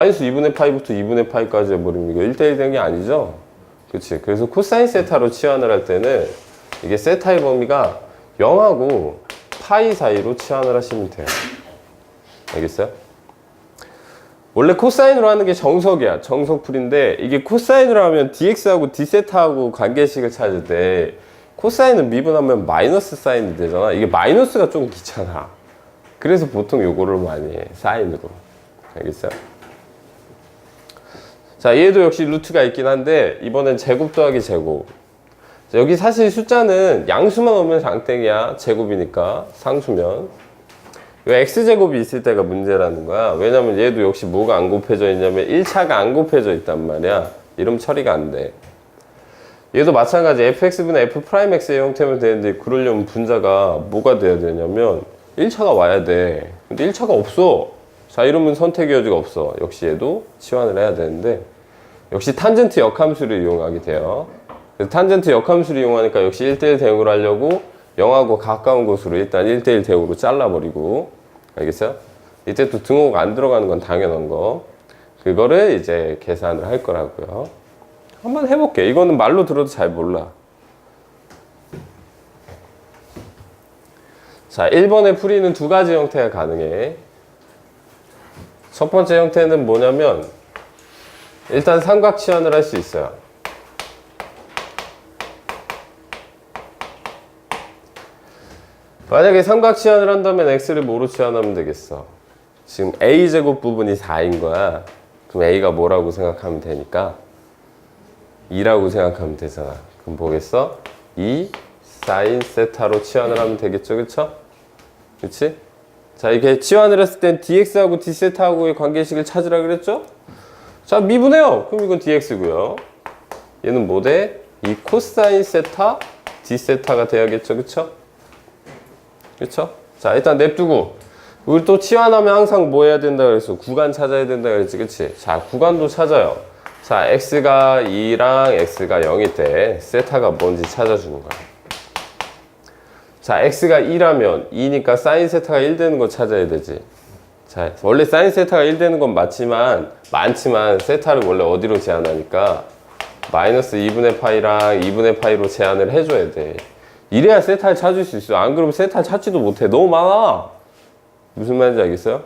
마이너스 2분의 파이부터 2분의 파이까지 이거 1대1 된 게 아니죠? 그치. 그래서 코사인 세타로 치환을 할 때는 이게 세타의 범위가 0하고 파이 사이로 치환을 하시면 돼요. 알겠어요? 원래 코사인으로 하는 게 정석이야. 정석풀인데 이게 코사인으로 하면 dx하고 d세타하고 관계식을 찾을 때 코사인은 미분하면 마이너스 사인이 되잖아. 이게 마이너스가 좀 귀찮아. 그래서 보통 요거를 많이 해. 사인으로. 알겠어요? 자, 얘도 역시 루트가 있긴 한데 이번엔 제곱 더하기 제곱. 자, 여기 사실 숫자는 양수만 오면 장땡이야. 제곱이니까 상수면. 이 x제곱이 있을 때가 문제라는 거야. 왜냐면 얘도 역시 뭐가 안 곱해져 있냐면 1차가 안 곱해져 있단 말이야. 이러면 처리가 안 돼. 얘도 마찬가지 fx분의 f 프라임 x의 형태면 되는데 그러려면 분자가 뭐가 돼야 되냐면 1차가 와야 돼. 근데 1차가 없어. 자, 이러면 선택의 여지가 없어. 역시 얘도 치환을 해야 되는데 역시 탄젠트 역함수를 이용하게 돼요. 탄젠트 역함수를 이용하니까 역시 1대1 대응을 하려고 0하고 가까운 곳으로 일단 1대1 대응으로 잘라버리고 알겠어요? 이때 또 등호가 안 들어가는 건 당연한 거. 그거를 이제 계산을 할 거라고요. 한번 해볼게. 이거는 말로 들어도 잘 몰라. 자, 1번의 풀이는 두 가지 형태가 가능해. 첫 번째 형태는 뭐냐면 일단 삼각 치환을 할 수 있어요. 만약에 삼각 치환을 한다면 x를 뭐로 치환하면 되겠어? 지금 a제곱 부분이 4인 거야. 그럼 a가 뭐라고 생각하면 되니까 2라고 생각하면 되잖아. 그럼 뭐겠어? 2 사인 세타로 치환을 하면 되겠죠, 그쵸? 그치? 자, 이렇게 치환을 했을 땐 dx하고 d세타하고의 관계식을 찾으라 그랬죠? 자, 미분해요. 그럼 이건 dx고요. 얘는 뭐 돼? 이 코사인 세타 d세타가 돼야겠죠, 그쵸? 그쵸? 자, 일단 냅두고 우리 또 치환하면 항상 뭐 해야 된다 그랬어? 구간 찾아야 된다 그랬지, 그치? 자, 구간도 찾아요. 자, x가 2랑 x가 0일 때 세타가 뭔지 찾아주는 거야. 자, x가 2라면 2니까 사인 세타가 1 되는 거 찾아야 되지. 자, 원래 사인 세타가 1 되는 건 맞지만 많지만 세타를 원래 어디로 제한하니까 마이너스 2분의 파이랑 2분의 파이로 제한을 해줘야 돼. 이래야 세타를 찾을 수 있어. 안 그러면 세타 찾지도 못해. 너무 많아. 무슨 말인지 알겠어요?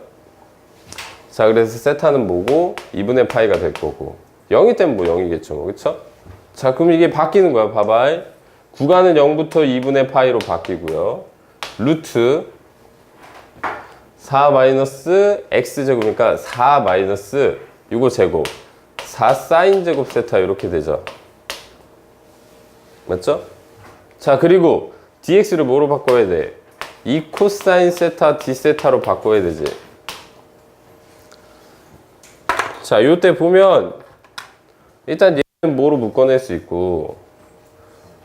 자, 그래서 세타는 뭐고 2분의 파이가 될 거고 0이 때문에 뭐 0이겠죠. 그쵸? 자, 그럼 이게 바뀌는 거야. 봐봐. 구간은 0부터 2분의 파이로 바뀌고요. 루트 4 마이너스 x제곱이니까 4 마이너스 이거 제곱 4 사인 제곱 세타 이렇게 되죠. 맞죠? 자 그리고 dx를 뭐로 바꿔야 돼? 2 코사인 세타 d 세타로 바꿔야 되지. 자 요때 보면 일단 얘는 뭐로 묶어낼 수 있고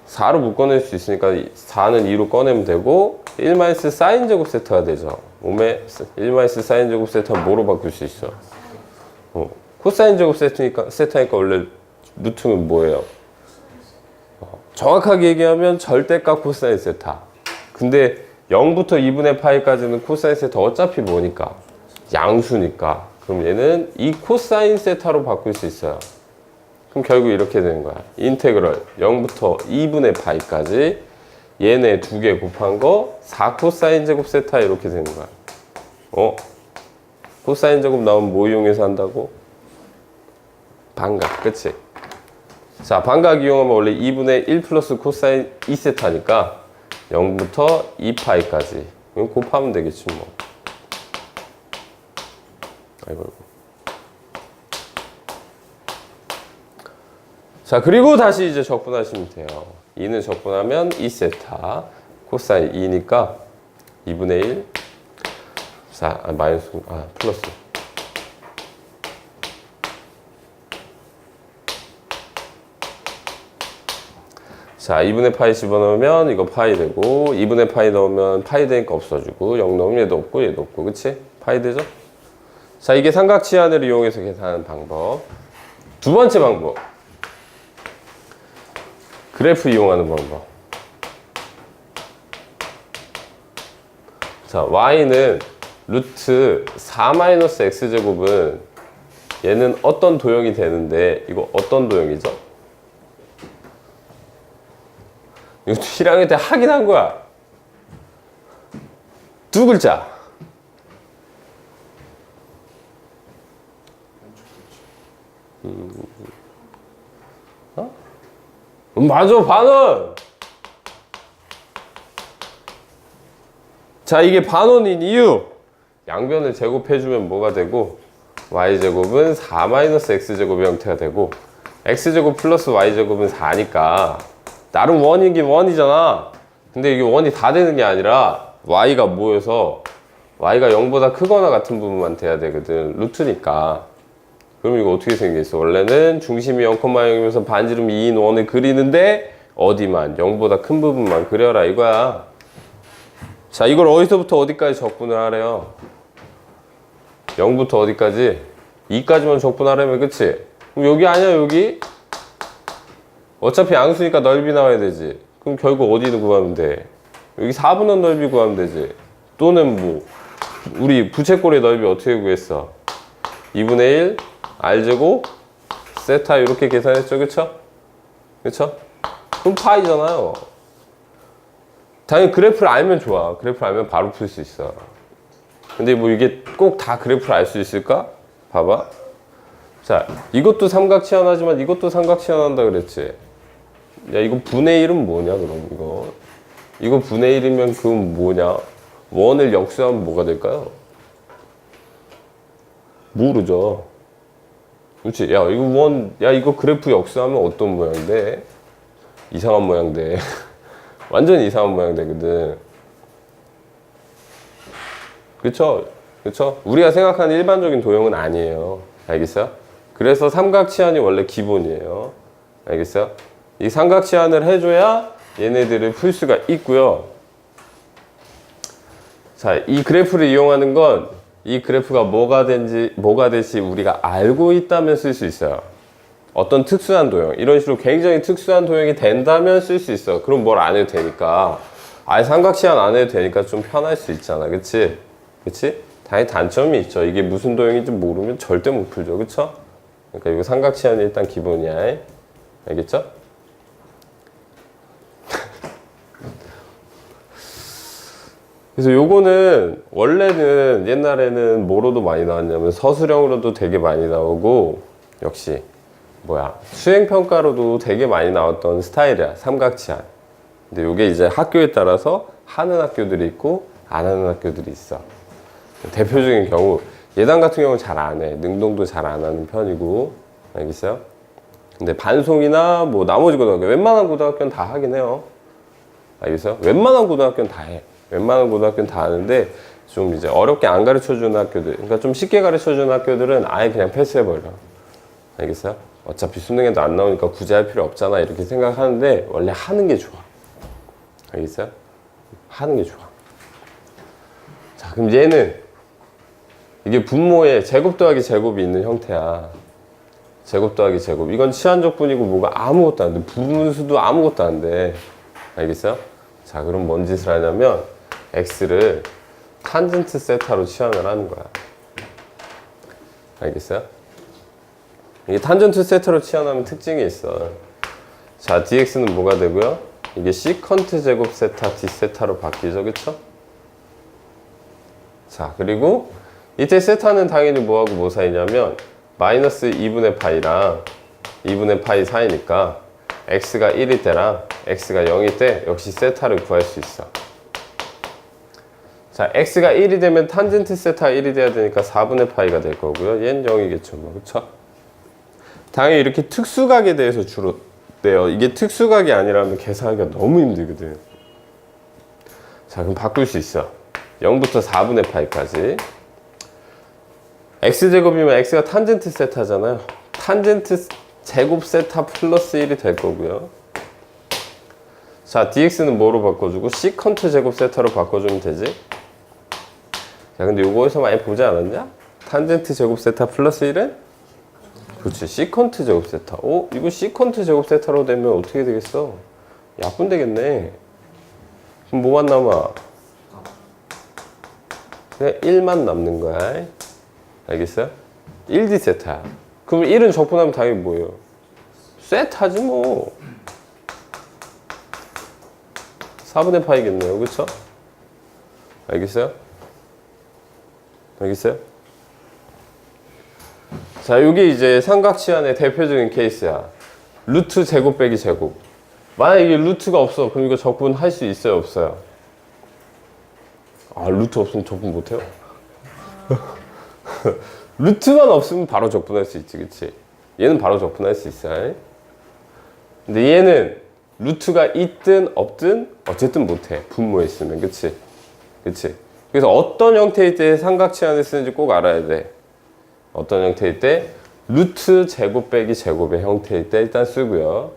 4로 묶어낼 수 있으니까 4는 2로 꺼내면 되고 1 마이너스 사인 제곱 세타가 되죠. 몸에 1 마이너스 사인 제곱 세타 뭐로 바꿀 수 있어? 어, 코사인 제곱 세타니까, 세타니까 원래 루트는 뭐예요? 어, 정확하게 얘기하면 절대값 코사인 세타. 근데 0부터 2분의 파이까지는 코사인 세타 어차피 뭐니까? 양수니까. 그럼 얘는 이 코사인 세타로 바꿀 수 있어요. 그럼 결국 이렇게 되는 거야. 인테그럴 0부터 2분의 파이까지 얘네 두 개 곱한 거 4코사인 제곱 세타 이렇게 되는 거야. 어? 코사인 제곱 나오면 뭐 이용해서 한다고? 반각, 그치? 자, 반각 이용하면 원래 2분의 1 플러스 코사인 2세타니까 0부터 2파이까지. 이거 곱하면 되겠지, 뭐. 아이고, 아이고. 자, 그리고 다시 이제 적분하시면 돼요. 2는 적분하면 2세타. 코사인 2니까 2분의 1. 4, 아, 마이너스, 아, 플러스. 자, 2분의 파이 집어넣으면 이거 파이 되고, 2분의 파이 넣으면 파이 되니까 없어지고, 0 넣으면 얘도 없고, 얘도 없고, 그치? 파이 되죠? 자, 이게 삼각 치환을 이용해서 계산하는 방법. 두 번째 방법. 그래프 이용하는 방법. 자, y는 루트 4 마이너스 x제곱은 얘는 어떤 도형이 되는데 이거 어떤 도형이죠? 이거 1학년 때 하긴 한 거야. 두 글자. 음, 맞아, 반원. 자, 이게 반원인 이유. 양변을 제곱해주면 뭐가 되고, y제곱은 4-x제곱의 형태가 되고, x제곱 플러스 y제곱은 4니까, 나름 원이긴 원이잖아. 근데 이게 원이 다 되는 게 아니라, y가 모여서, y가 0보다 크거나 같은 부분만 돼야 되거든. 루트니까. 그럼 이거 어떻게 생겼어? 원래는 중심이 0,0이면서 반지름 2인 원을 그리는데, 어디만? 0보다 큰 부분만 그려라 이거야. 자, 이걸 어디서부터 어디까지 적분을 하래요? 0부터 어디까지? 2까지만 적분하려면 그치? 그럼 여기 아니야 여기? 어차피 양수니까 넓이 나와야 되지 그럼 결국 어디를 구하면 돼? 여기 4분의 넓이 구하면 되지 또는 뭐 우리 부채꼴의 넓이 어떻게 구했어? 2분의 1 R제곱 세타 이렇게 계산했죠 그쵸? 그쵸? 그럼 파이잖아요 당연히 그래프를 알면 좋아 그래프를 알면 바로 풀 수 있어 근데 뭐 이게 꼭 다 그래프를 알 수 있을까? 봐봐. 자, 이것도 삼각치환하지만 이것도 삼각치환한다 그랬지. 야, 이거 분의 1은 뭐냐, 그럼 이거. 이거 분의 1이면 그건 뭐냐? 원을 역수하면 뭐가 될까요? 모르죠. 그렇지. 야, 이거 원, 야, 이거 그래프 역수하면 어떤 모양인데? 이상한 모양인데. 완전 이상한 모양 되거든. 그쵸? 그쵸? 우리가 생각하는 일반적인 도형은 아니에요. 알겠어요? 그래서 삼각치환이 원래 기본이에요. 알겠어요? 이 삼각치환을 해줘야 얘네들을 풀 수가 있고요. 자, 이 그래프를 이용하는 건 이 그래프가 뭐가 된지, 뭐가 될지 우리가 알고 있다면 쓸 수 있어요. 어떤 특수한 도형, 이런 식으로 굉장히 특수한 도형이 된다면 쓸 수 있어. 그럼 뭘 안 해도 되니까. 아예 삼각치환 안 해도 되니까 좀 편할 수 있잖아. 그치? 그치? 당연히 단점이 있죠. 이게 무슨 도형인지 모르면 절대 못 풀죠. 그쵸? 그러니까 이거 삼각치환이 일단 기본이야. 알겠죠? 그래서 요거는 원래는 옛날에는 뭐로도 많이 나왔냐면 서술형으로도 되게 많이 나오고 역시 뭐야 수행평가로도 되게 많이 나왔던 스타일이야 삼각치환 근데 요게 이제 학교에 따라서 하는 학교들이 있고 안 하는 학교들이 있어 대표적인 경우 예당 같은 경우는 잘 안 해. 능동도 잘 안 하는 편이고 알겠어요? 근데 반송이나 뭐 나머지 고등학교 웬만한 고등학교는 다 하긴 해요. 알겠어요? 웬만한 고등학교는 다 해. 웬만한 고등학교는 다 하는데 좀 이제 어렵게 안 가르쳐 주는 학교들 그러니까 좀 쉽게 가르쳐 주는 학교들은 아예 그냥 패스해 버려. 알겠어요? 어차피 수능에도 안 나오니까 굳이 할 필요 없잖아 이렇게 생각하는데 원래 하는 게 좋아. 알겠어요? 하는 게 좋아. 자, 그럼 얘는 이게 분모에 제곱 더하기 제곱이 있는 형태야. 제곱 더하기 제곱. 이건 치환적 분이고 뭐가 아무것도 안 돼. 분수도 아무것도 안 돼. 알겠어요? 자, 그럼 뭔 짓을 하냐면 x를 탄젠트 세타로 치환을 하는 거야. 알겠어요? 이게 탄젠트 세타로 치환하면 특징이 있어. 자, dx는 뭐가 되고요? 이게 시컨트 제곱 세타 d 세타로 바뀌죠. 그쵸? 자, 그리고 이때 세타는 당연히 뭐하고 뭐 사이냐면 마이너스 2분의 파이랑 2분의 파이 사이니까 x가 1일 때랑 x가 0일 때 역시 세타를 구할 수 있어. 자, x가 1이 되면 탄젠트 세타 1이 돼야 되니까 4분의 파이가 될 거고요. 얘는 0이겠죠, 뭐. 그쵸? 당연히 이렇게 특수각에 대해서 주로 돼요. 이게 특수각이 아니라면 계산하기가 너무 힘들거든. 자, 그럼 바꿀 수 있어. 0부터 4분의 파이까지. x제곱이면 x가 탄젠트 세타잖아요. 탄젠트 제곱 세타 플러스 1이 될 거고요. 자, dx는 뭐로 바꿔주고 시컨트 제곱 세타로 바꿔주면 되지. 자, 근데 요거에서 많이 보지 않았냐? 탄젠트 제곱 세타 플러스 1은? 그렇지, 시컨트 제곱 세타. 어? 이거 시컨트 제곱 세타로 되면 어떻게 되겠어? 약분 되겠네. 그럼 뭐만 남아? 그냥 1만 남는 거야. 알겠어요? 1D 세타야. 그럼 1은 적분하면 당연히 뭐예요? 세타지 뭐. 4분의 파이겠네요. 그쵸? 알겠어요? 알겠어요? 자, 이게 이제 삼각치환의 대표적인 케이스야. 루트 제곱 빼기 제곱. 만약에 루트가 없어. 그럼 이거 적분 할 수 있어요? 없어요? 아, 루트 없으면 적분 못해요? 루트만 없으면 바로 적분할 수 있지, 그치? 얘는 바로 적분할 수 있어요. 근데 얘는 루트가 있든 없든 어쨌든 못해. 분모에 있으면, 그치? 그치? 그래서 어떤 형태일 때 삼각치환을 쓰는지 꼭 알아야 돼. 어떤 형태일 때? 루트 제곱 빼기 제곱의 형태일 때 일단 쓰고요.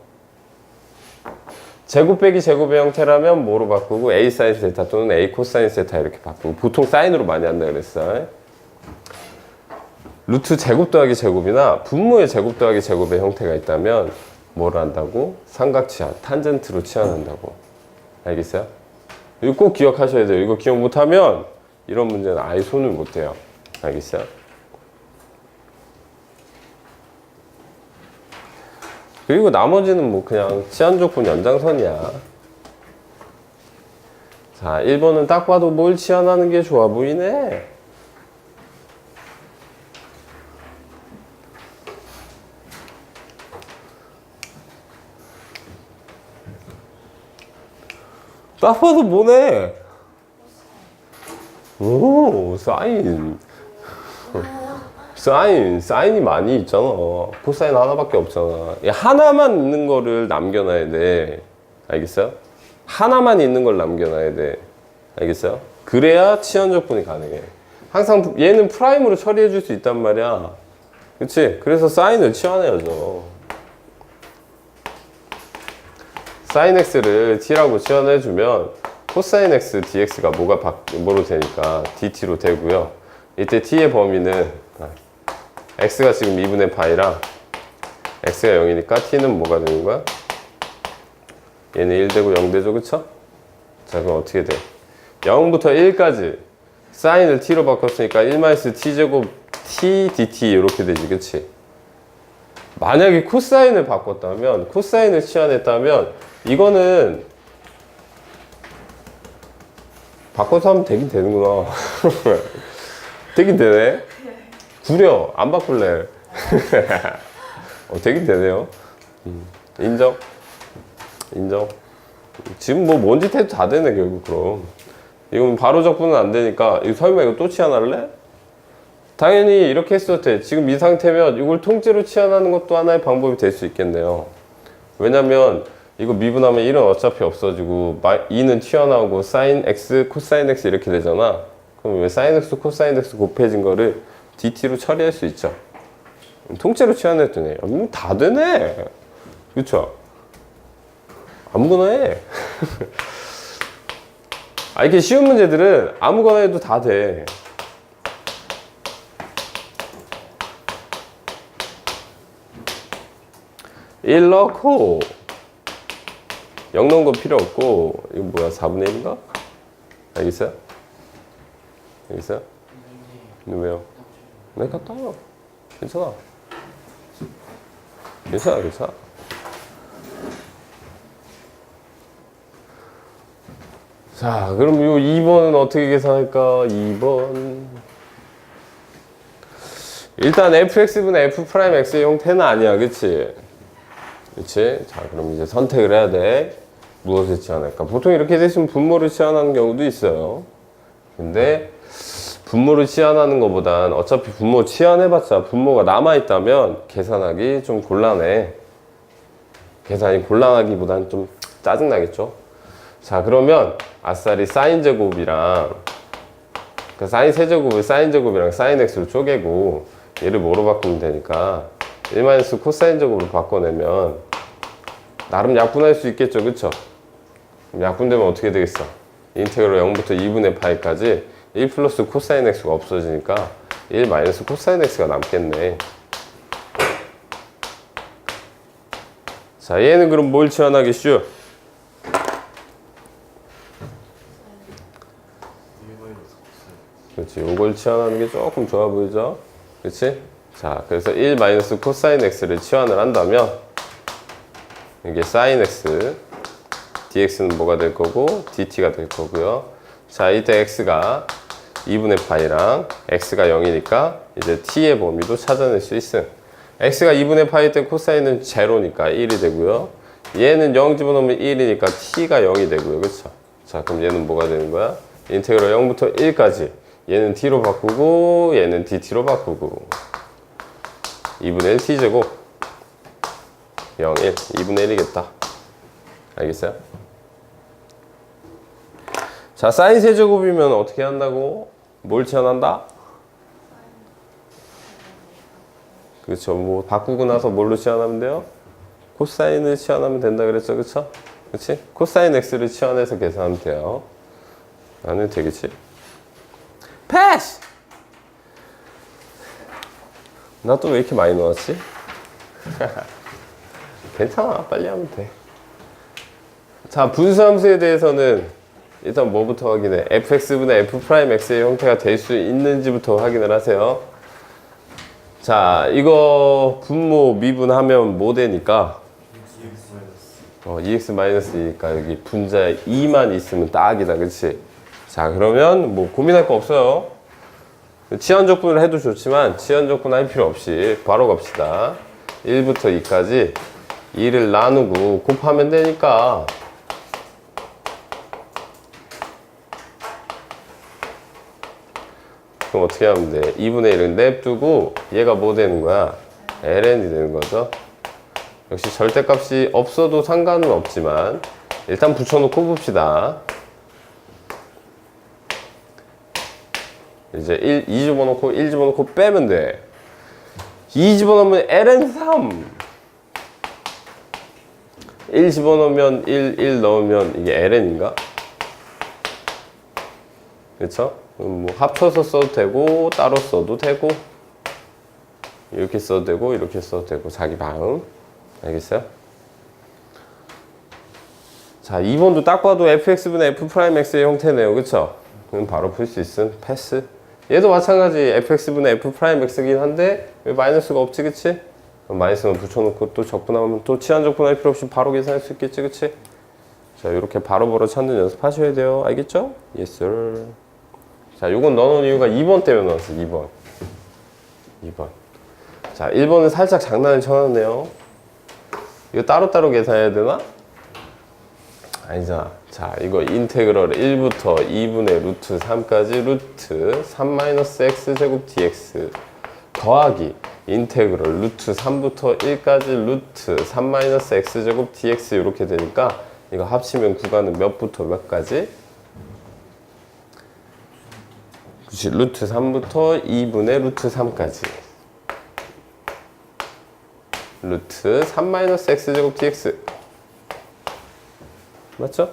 제곱 빼기 제곱의 형태라면 뭐로 바꾸고 a 사인 세타 또는 a 코사인 세타 이렇게 바꾸고 보통 사인으로 많이 한다 그랬어. 루트 제곱 더하기 제곱이나 분모의 제곱 더하기 제곱의 형태가 있다면 뭘 한다고? 삼각치환, 탄젠트로 치환한다고. 알겠어요? 이거 꼭 기억하셔야 돼요. 이거 기억 못하면 이런 문제는 아예 손을 못 대요. 알겠어요? 그리고 나머지는 뭐 그냥 치환조건 연장선이야. 자, 1번은 딱 봐도 뭘 치환하는 게 좋아 보이네. 딱 봐도 뭐네. 오, 사인. 사인, 사인이 많이 있잖아. 코사인 하나밖에 없잖아. 이 하나만 있는 거를 남겨놔야 돼. 알겠어요? 하나만 있는 걸 남겨놔야 돼. 알겠어요? 그래야 치환적분이 가능해. 항상 얘는 프라임으로 처리해 줄 수 있단 말이야. 그치? 그래서 사인을 치환해야죠. 사인 x를 t라고 치환해주면 코사인 x dx가 뭐가 바, 뭐로 되니까 dt로 되고요. 이때 t의 범위는 아, x가 지금 2분의 파이랑 x가 0이니까 t는 뭐가 되는 거야? 얘는 1 되고 0 되죠, 그쵸? 자, 그럼 어떻게 돼? 0부터 1까지 사인을 t로 바꿨으니까 1 t제곱 t dt 이렇게 되지, 그치? 만약에 코사인을 바꿨다면, 코사인을 치환했다면, 이거는 바꿔서 하면 되긴 되는구나. 되긴 되네. 구려. 안 바꿀래. 어, 되긴 되네요. 음, 인정. 인정. 지금 뭐 뭔 짓 해도 다 되네, 결국 그럼. 이건 바로 적분은 안 되니까, 이거 설마 이거 또 치환할래? 당연히 이렇게 했어도 돼. 지금 이 상태면 이걸 통째로 치환하는 것도 하나의 방법이 될 수 있겠네요. 왜냐면 이거 미분하면 1은 어차피 없어지고 2는 튀어나오고 사인 x, 코사인 x 이렇게 되잖아. 그럼 왜 사인 x, 코사인 x 곱해진 거를 dt로 처리할 수 있죠. 통째로 치환해도 되네. 아, 뭐다 되네. 그쵸? 아무거나 해. 아, 이렇게 쉬운 문제들은 아무거나 해도 다 돼. 일 넣고 0 넣은 거 필요 없고 이거 뭐야 4분의 1인가? 알겠어요? 알겠어요? 근데 왜요? 네 갔다 와 괜찮아 괜찮아 괜찮아 자 그럼 요 2번은 어떻게 계산할까? 2번 일단 fx분의 f 프라임 x의 형태는 아니야 그치? 그치? 자, 그럼 이제 선택을 해야 돼. 무엇을 치환할까? 보통 이렇게 되시면 분모를 치환하는 경우도 있어요. 근데 분모를 치환하는 것보단 어차피 분모 치환해봤자 분모가 남아있다면 계산하기 좀 곤란해. 계산이 곤란하기보단 좀 짜증나겠죠? 자, 그러면 아싸리 사인 제곱이랑 그 사인 세제곱을 사인 제곱이랑 사인 x로 쪼개고 얘를 뭐로 바꾸면 되니까 1 코사인 제곱으로 바꿔내면 나름 약분할 수 있겠죠 그쵸? 약분되면 어떻게 되겠어? 인테그럴 0부터 2분의 파이까지 1 플러스 코사인 x가 없어지니까 1 마이너스 코사인 x가 남겠네 자 얘는 그럼 뭘 치환하겠슈? 그렇지 이걸 치환하는 게 조금 좋아 보이죠? 그렇지? 자, 그래서 1 마이너스 코사인 x를 치환을 한다면 이게 사인 x dx는 뭐가 될 거고 dt가 될 거고요. 자, 이때 x가 2분의 파이랑 x가 0이니까 이제 t의 범위도 찾아낼 수 있음. x가 2분의 파이 때 코사인은 제로니까 1이 되고요. 얘는 0 집어넣으면 1이니까 t가 0이 되고요. 그렇죠? 자, 그럼 얘는 뭐가 되는 거야? 인테그럴 0부터 1까지. 얘는 t로 바꾸고 얘는 dt로 바꾸고 2분의 1 t제곱 0, 1. 2분의 1이겠다. 알겠어요? 자, 사인 세제곱이면 어떻게 한다고? 뭘 치환한다? 그렇죠. 뭐 바꾸고 나서 뭘로 치환하면 돼요? 코사인을 치환하면 된다 그랬죠. 그렇죠? 그렇지? 코사인 x를 치환해서 계산하면 돼요. 안 해도 되겠지? 패스! 나 또 왜 이렇게 많이 넣었지? 괜찮아. 빨리 하면 돼. 자, 분수함수에 대해서는 일단 뭐부터 확인해? fx분의 f'x의 형태가 될 수 있는지부터 확인을 하세요. 자, 이거 분모 미분하면 뭐 되니까? 어, 2x-2니까 여기 분자에 2만 있으면 딱이다. 그치? 자, 그러면 뭐 고민할 거 없어요. 치환적분을 해도 좋지만 치환적분 할 필요 없이 바로 갑시다. 1부터 2까지 2를 나누고 곱하면 되니까 그럼 어떻게 하면 돼? 2분의 1은 냅두고 얘가 뭐 되는 거야? ln이 되는 거죠. 역시 절대값이 없어도 상관은 없지만 일단 붙여놓고 봅시다. 이제 1, 2 집어넣고 1 집어넣고 빼면 돼. 2 집어넣으면 ln 3. 1 집어넣으면 1, 1 넣으면 이게 ln인가? 그렇죠? 그럼 뭐 합쳐서 써도 되고 따로 써도 되고 이렇게 써도 되고 이렇게 써도 되고 자기 마음 알겠어요? 자 2번도 딱 봐도 fx분의 f'x의 형태네요 그쵸? 그럼 바로 풀 수 있음 패스 얘도 마찬가지 fx분의 f'x긴 한데 왜 마이너스가 없지 그치? 마이너스만 붙여놓고 또 적분하면 또 치환 적분 할 필요 없이 바로 계산할 수 있겠지 그치? 자 이렇게 바로바로 찾는 연습 하셔야 돼요 알겠죠? Yes sir 자, 요건 넣어놓은 이유가 2번 때문에 넣었어, 2번. 2번. 자, 1번은 살짝 장난을 쳐놨네요. 이거 따로따로 계산해야 되나? 아니잖아. 자, 이거 인테그럴 1부터 2분의 루트 3까지 루트 3 x 제곱 dx 더하기 인테그럴 루트 3부터 1까지 루트 3 x 제곱 dx 이렇게 되니까 이거 합치면 구간은 몇부터 몇까지? 그치, 루트 3부터 2분의 루트 3까지. 루트 3 x제곱 dx. 맞죠?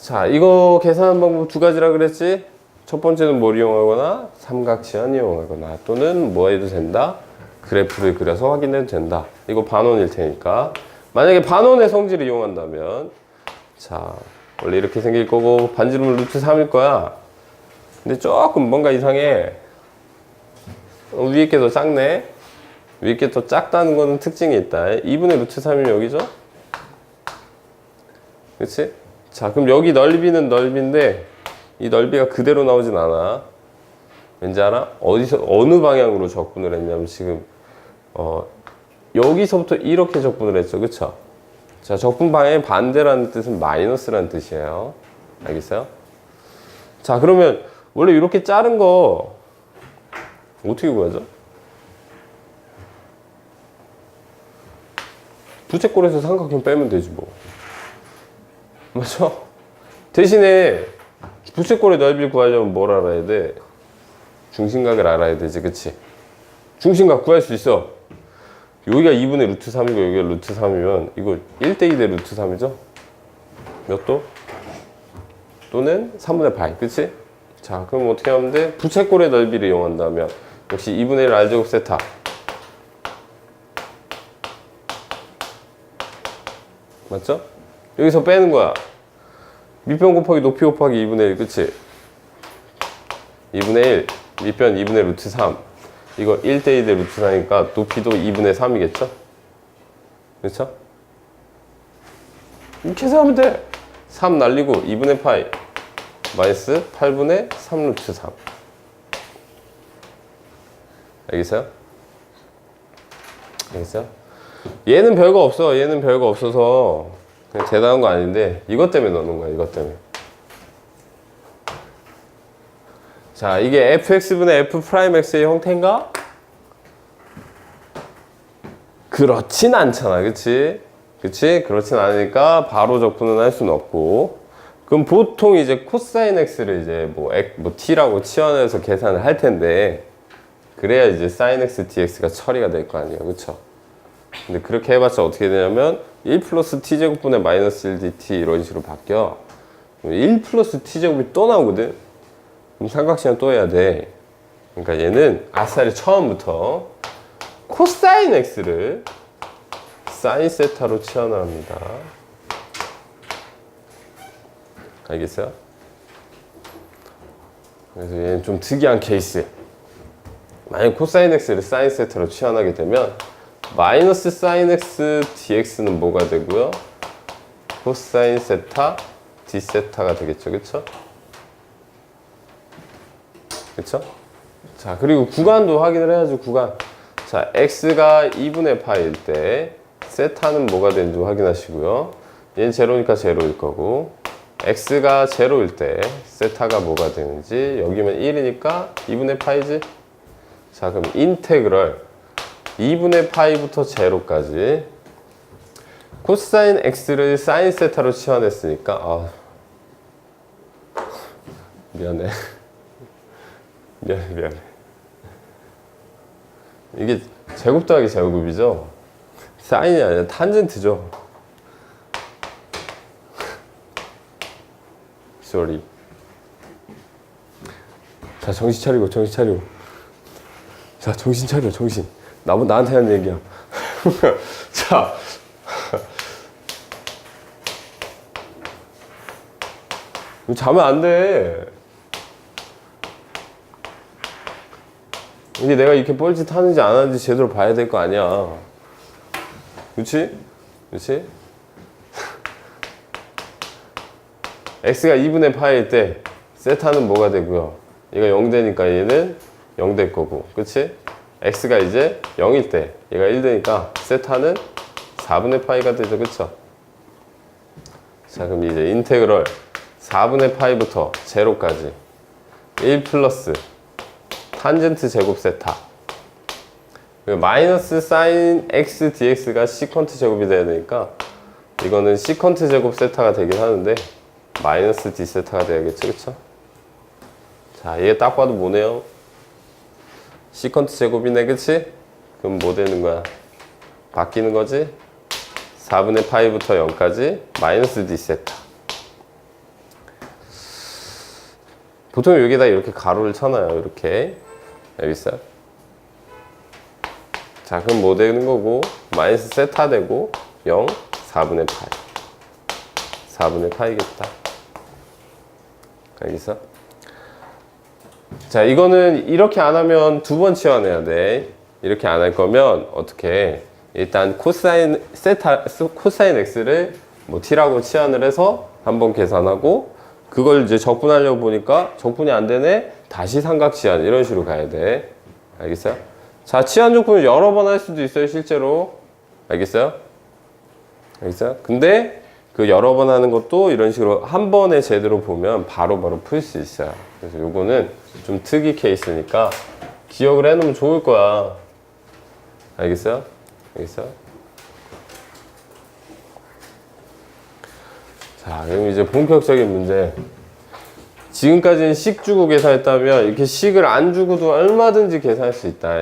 자, 이거 계산하는 방법 두 가지라 그랬지? 첫 번째는 뭘 이용하거나 삼각지연 이용하거나 또는 뭐 해도 된다? 그래프를 그려서 확인해도 된다. 이거 반원일 테니까. 만약에 반원의 성질을 이용한다면 자, 원래 이렇게 생길 거고 반지름은 루트 3일 거야. 근데 조금 뭔가 이상해. 어, 위에 게 더 작네. 위에 게 더 작다는 거는 특징이 있다. 2분의 루트 3이면 여기죠? 그치? 자, 그럼 여기 넓이는 넓이인데 이 넓이가 그대로 나오진 않아. 왠지 알아? 어디서, 어느 방향으로 적분을 했냐면 지금, 어, 여기서부터 이렇게 적분을 했죠. 그쵸? 자, 적분 방향의 반대라는 뜻은 마이너스라는 뜻이에요. 알겠어요? 자, 그러면 원래 이렇게 자른 거 어떻게 구하죠? 부채꼴에서 삼각형 빼면 되지 뭐. 맞죠? 대신에 부채꼴의 넓이를 구하려면 뭘 알아야 돼? 중심각을 알아야 되지, 그치? 중심각 구할 수 있어. 여기가 2분의 루트 3이고 여기가 루트 3이면 이거 1대2 대 루트 3이죠? 몇 도? 또는 3분의 파이, 그치? 자, 그럼 어떻게 하면 돼? 부채꼴의 넓이를 이용한다면 역시 2분의 1 R제곱 세타 맞죠? 여기서 빼는 거야 밑변 곱하기 높이 곱하기 2분의 1 그치? 2분의 1 밑변 2분의 루트 3 이거 1대2대 루트 4니까 높이도 2분의 3이겠죠? 그렇죠? 이렇게 해서 하면 돼. 3 날리고 2분의 파이 마이너스 8분의 3 루트 3 알겠어요? 알겠어요? 얘는 별거 없어. 얘는 별거 없어서 그냥 대단한 거 아닌데 이것 때문에 넣는 거야. 이것 때문에. 자, 이게 fx분의 f 프라임 x의 형태인가? 그렇진 않잖아. 그치? 그치? 그렇진 않으니까 바로 적분은 할 수는 없고. 그럼 보통 이제 코사인 x를 이제 뭐, 뭐 t라고 치환해서 계산을 할 텐데 그래야 이제 sin x dx가 처리가 될 거 아니에요. 그쵸? 근데 그렇게 해봤자 어떻게 되냐면 1 플러스 t제곱분의 마이너스 1 dt 이런 식으로 바뀌어. 1 플러스 t제곱이 또 나오거든. 그럼 삼각시간 또 해야 돼. 그러니까 얘는 아싸리 처음부터 코사인 x를 사인 세타로 치환을 합니다. 알겠어요? 그래서 얘는 좀 특이한 케이스. 만약 코사인 x를 사인 세타로 치환하게 되면 마이너스 사인 x dx는 뭐가 되고요? 코사인 세타 d 세타가 되겠죠, 그렇죠? 그렇죠? 자 그리고 구간도 확인을 해야죠, 구간. 자 x가 2분의 파일 때 세타는 뭐가 되는지 확인하시고요. 얘는 제로니까 제로일 거고 x가 제로일 때 세타가 뭐가 되는지 여기면 1이니까 2분의 파이지. 자 그럼 인테그럴 2분의 파이부터 제로까지. 코사인 x를 사인 세타로 치환했으니까 아 미안해. 미안해 미안해. 이게 제곱 더하기 제곱이죠? 사인이 아니라 탄젠트죠? Sorry. 자 정신 차리고 정신 차리고. 자 정신 차려 정신 나보 나한테 하는 얘기야. 자. 자면 안 돼. 이게 내가 이렇게 뻘짓 하는지 안 하는지 제대로 봐야 될 거 아니야. 그치? 그치? x가 2분의 파일 때 세타는 뭐가 되고요? 얘가 0 되니까 얘는 0 될 거고. 그치? X가 이제 0일 때 얘가 1 되니까 세타는 4분의 파이가 되죠. 그쵸? 자 그럼 이제 인테그럴 4분의 파이부터 제로까지. 1 플러스 탄젠트 제곱 세타. 마이너스 사인 x dx가 시컨트 제곱이 돼야 되니까 이거는 시컨트 제곱 세타가 되긴 하는데 마이너스 d 세타가 돼야겠죠. 그쵸? 자얘딱 봐도 뭐네요 시컨트 제곱이네 그치? 그럼 뭐 되는 거야? 바뀌는 거지? 4분의 파이부터 0까지 마이너스 d 세타 보통 여기다 이렇게 가로를 쳐놔요 이렇게 있어요 자 그럼 뭐 되는 거고 마이너스 세타 되고 0 4분의 파이 4분의 파이겠다 알겠어? 자, 이거는 이렇게 안 하면 두 번 치환해야 돼. 이렇게 안 할 거면 어떻게? 일단 코사인 세타 코사인 x를 뭐 t라고 치환을 해서 한번 계산하고 그걸 이제 적분하려고 보니까 적분이 안 되네. 다시 삼각 치환 이런 식으로 가야 돼. 알겠어요? 자, 치환 적분을 여러 번 할 수도 있어요, 실제로. 알겠어요? 알겠어요? 근데 그 여러 번 하는 것도 이런 식으로 한 번에 제대로 보면 바로바로 풀 수 있어요. 그래서 요거는 좀 특이 케이스니까 기억을 해놓으면 좋을 거야. 알겠어요? 알겠어요? 자, 그럼 이제 본격적인 문제. 지금까지는 식 주고 계산했다면 이렇게 식을 안 주고도 얼마든지 계산할 수 있다.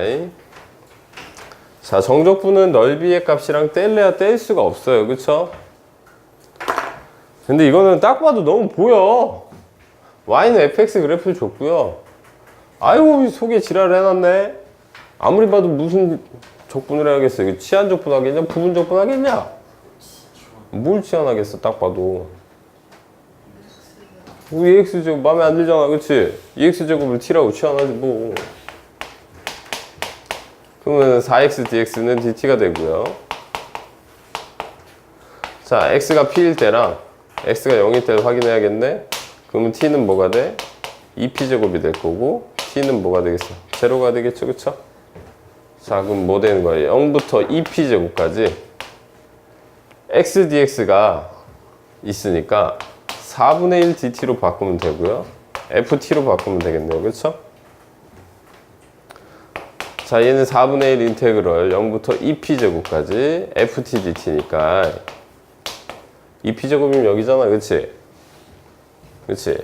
자, 정적분은 넓이의 값이랑 뗄래야 뗄 수가 없어요. 그쵸? 근데 이거는 딱 봐도 너무 보여. y는 fx 그래프를 줬고요. 아이고 속에 지랄을 해놨네. 아무리 봐도 무슨 적분을 해야겠어. 이거 치안 적분 하겠냐? 부분 적분 하겠냐? 뭘 치환하겠어 딱 봐도. 뭐 EX 제곱 마음에 안 들잖아 그치? EX 제곱을 T라고 치환하지 뭐. 그러면 4x dx는 dt가 되고요. 자, x가 p일 때랑 x가 0일 때를 확인해야겠네. 그러면 t는 뭐가 돼? 2p 제곱이 될 거고 t는 뭐가 되겠어? 제로가 되겠죠, 그쵸? 자, 그럼 뭐 되는 거예요? 0부터 2p 제곱까지 x dx가 있으니까 4분의 1 dt로 바꾸면 되고요. ft로 바꾸면 되겠네요, 그쵸? 자, 얘는 4분의 1 인테그럴 0부터 2p 제곱까지 ft dt니까 2p 제곱이면 여기잖아, 그치? 그치?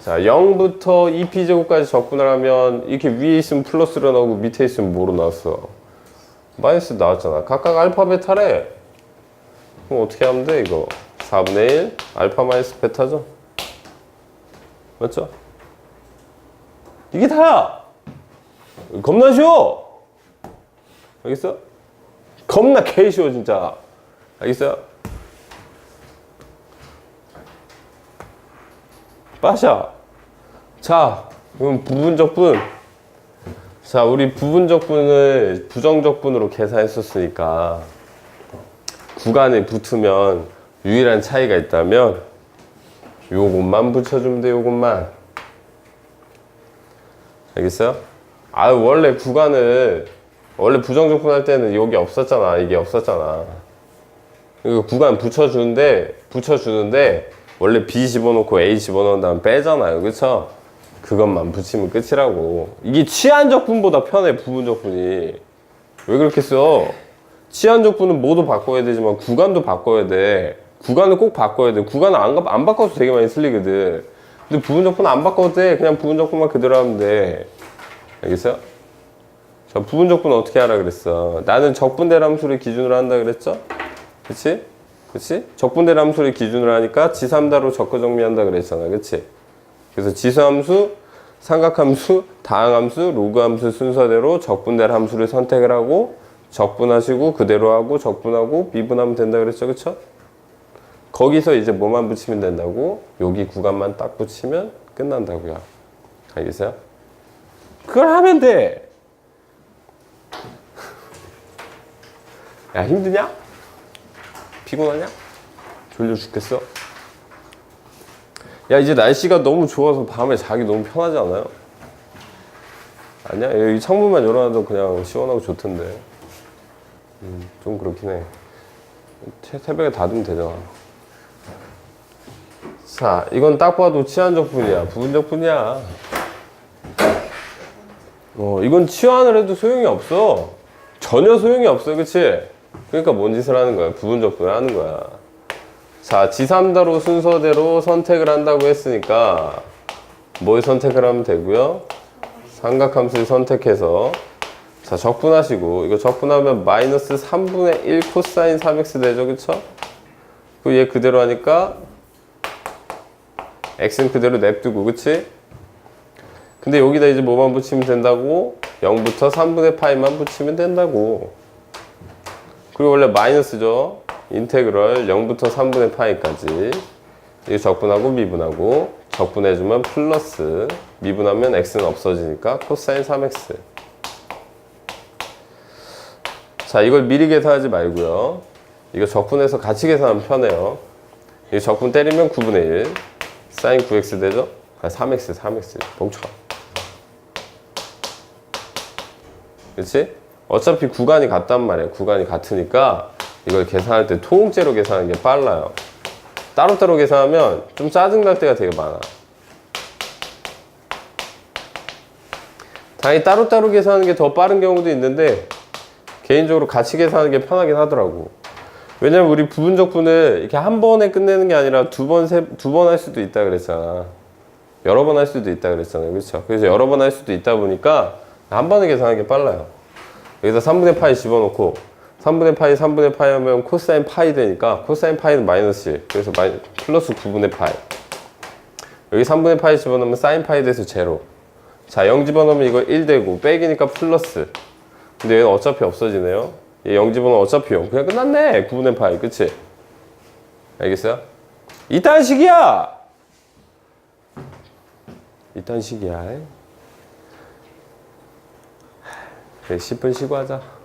자, 0부터 2p 제곱까지 적분을 하면 이렇게 위에 있으면 플러스로 나오고 밑에 있으면 뭐로 나왔어? 마이너스 나왔잖아. 각각 알파벳 하래. 그럼 어떻게 하면 돼, 이거? 4분의 1 알파 마이너스 베타죠? 맞죠? 이게 다야! 겁나 쉬워! 알겠어? 겁나 개 쉬워, 진짜. 알겠어요? 빠샤. 자, 그럼 부분적분. 자, 우리 부분적분을 부정적분으로 계산했었으니까 구간에 붙으면 유일한 차이가 있다면 요것만 붙여주면 돼, 요것만. 알겠어요? 아, 원래 구간을 원래 부정적분 할 때는 여기 없었잖아. 이게 없었잖아. 이거 구간 붙여주는데 붙여주는데 원래 B 집어넣고 A 집어넣은 다음 빼잖아요. 그쵸? 그것만 붙이면 끝이라고. 이게 치안 적분보다 편해, 부분 적분이. 왜 그렇게 써? 치안 적분은 모두 바꿔야 되지만 구간도 바꿔야 돼. 구간을 꼭 바꿔야 돼. 구간을 안, 가- 안 바꿔도 되게 많이 틀리거든. 근데 부분 적분 안 바꿔도 돼. 그냥 부분 적분만 그대로 하면 돼. 알겠어요? 자, 부분 적분 어떻게 하라 그랬어? 나는 적분대 함수를 기준으로 한다 그랬죠? 그치? 그치? 적분대 함수를 기준으로 하니까 지삼다로 적거 정리한다 그랬잖아. 그치? 그래서 지수함수, 삼각함수, 다항함수, 로그함수 순서대로 적분대 함수를 선택을 하고 적분하시고 그대로 하고 적분하고 미분하면 된다 그랬죠. 그쵸? 거기서 이제 뭐만 붙이면 된다고? 여기 구간만 딱 붙이면 끝난다고요. 알겠어요? 그걸 하면 돼. 야, 힘드냐? 피곤하냐? 졸려 죽겠어? 야, 이제 날씨가 너무 좋아서 밤에 자기 너무 편하지 않아요? 아니야? 여기 창문만 열어놔도 그냥 시원하고 좋던데. 음, 좀 그렇긴 해. 새- 새벽에 닫으면 되잖아. 자, 이건 딱 봐도 치안적분이야. 부분적분이야. 어, 이건 치환을 해도 소용이 없어. 전혀 소용이 없어, 그치? 그러니까 뭔 짓을 하는 거야? 부분적분을 하는 거야. 자, 지삼다로 순서대로 선택을 한다고 했으니까 뭘 선택을 하면 되고요? 삼각함수를 선택해서 자, 적분하시고 이거 적분하면 마이너스 3분의 1 코사인 3x 되죠, 그쵸? 그리고 얘 그대로 하니까 x는 그대로 냅두고, 그치? 근데 여기다 이제 뭐만 붙이면 된다고? 0부터 3분의 파이만 붙이면 된다고. 그리고 원래 마이너스죠. 인테그럴 0부터 3분의 파이까지. 이거 적분하고 미분하고 적분해주면 플러스 미분하면 x는 없어지니까 코사인 3x. 자, 이걸 미리 계산하지 말고요. 이거 적분해서 같이 계산하면 편해요. 이거 적분 때리면 9분의 1. 사인 9x 되죠? 아, 3x, 3x. 멍쳐. 그렇지? 어차피 구간이 같단 말이야. 구간이 같으니까 이걸 계산할 때 통째로 계산하는 게 빨라요. 따로따로 계산하면 좀 짜증날 때가 되게 많아. 당연히 따로따로 계산하는 게 더 빠른 경우도 있는데 개인적으로 같이 계산하는 게 편하긴 하더라고. 왜냐면 우리 부분적분을 이렇게 한 번에 끝내는 게 아니라 두 번, 세, 두 번 할 수도 있다 그랬잖아. 여러 번 할 수도 있다 그랬잖아요. 그렇죠? 그래서 여러 번 할 수도 있다 보니까 한 번에 계산하는 게 빨라요. 여기다 3분의 파이 집어넣고 3분의 파이 3분의 파이 하면 코사인 파이 되니까 코사인 파이는 마이너스 1 그래서 마이, 플러스 9분의 파이. 여기 3분의 파이 집어넣으면 사인 파이 돼서 제로. 자 0 집어넣으면 이거 1 되고 빼기니까 플러스. 근데 얘는 어차피 없어지네요. 얘 0 집어넣으면 어차피 0 그냥 끝났네. 9분의 파이. 그치? 알겠어요? 이딴 식이야! 이딴 식이야 그래 10분 쉬고 하자